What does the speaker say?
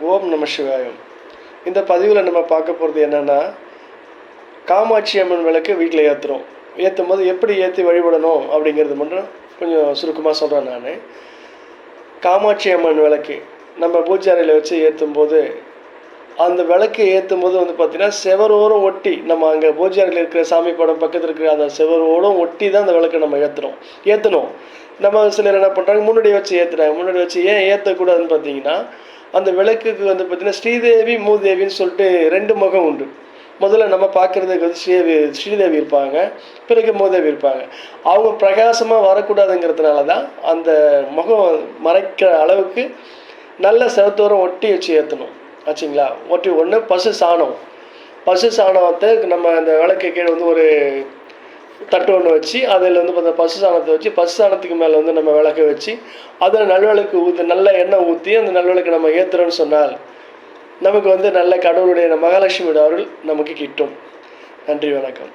ஓம் நம சிவாயம். இந்த பதிவில் நம்ம பார்க்க போகிறது என்னென்னா காமாட்சி அம்மன் விளக்கு வீட்டில் ஏற்றுறோம் ஏற்றும் போது எப்படி ஏற்றி வழிபடணும் அப்படிங்கிறது மட்டும் கொஞ்சம் சுருக்கமாக சொல்கிறேன் நான். காமாட்சி அம்மன் விளக்கு நம்ம பூஜை அறையில் வச்சு ஏற்றும் போது அந்த விளக்கு ஏற்றும் போது வந்து பார்த்திங்கன்னா செவரோரம் ஒட்டி நம்ம அங்கே பூஜை அறையில் இருக்கிற சாமி படம் பக்கத்தில் இருக்கிற அந்த செவரோரம் ஒட்டி தான் அந்த விளக்கை நம்ம ஏற்றுறோம் ஏற்றணும் நம்ம சிலர் என்ன பண்ணுறாங்க முன்னாடி வச்சு ஏற்றுறாங்க முன்னாடி வச்சு ஏன் ஏற்றக்கூடாதுன்னு பார்த்தீங்கன்னா அந்த விளக்குக்கு வந்து பார்த்திங்கன்னா ஸ்ரீதேவி மூதேவின்னு சொல்லிட்டு ரெண்டு முகம் உண்டு. முதல்ல நம்ம பார்க்குறதுக்கு வந்து ஸ்ரீதேவி ஸ்ரீதேவி இருப்பாங்க. பிறகு மூதேவி இருப்பாங்க. அவங்க பிரகாசமாக வரக்கூடாதுங்கிறதுனால தான் அந்த முகம் மறைக்கிற அளவுக்கு நல்ல செவத்தோரம் ஒட்டி வச்சு ஏற்றணும் ஆச்சுங்களா? ஒட்டி ஒன்று பசு சாணம். பசு சாணத்தை நம்ம அந்த விளக்கு கீழே வந்து ஒரு தட்டு ஒன்று வச்சு அதில் வந்து கொஞ்சம் பசு சாணத்தை வச்சு பசு சாணத்துக்கு மேலே வந்து நம்ம விளக்க வச்சு அதில் நல்விளக்கு ஊற்றி நல்ல எண்ணெய் ஊற்றி அந்த நல்விளக்கு நம்ம ஏற்றுறோன்னு சொன்னால் நமக்கு வந்து நல்ல கடவுளுடைய மகாலட்சுமியோட அருள் நமக்கு கிட்டும். நன்றி வணக்கம்.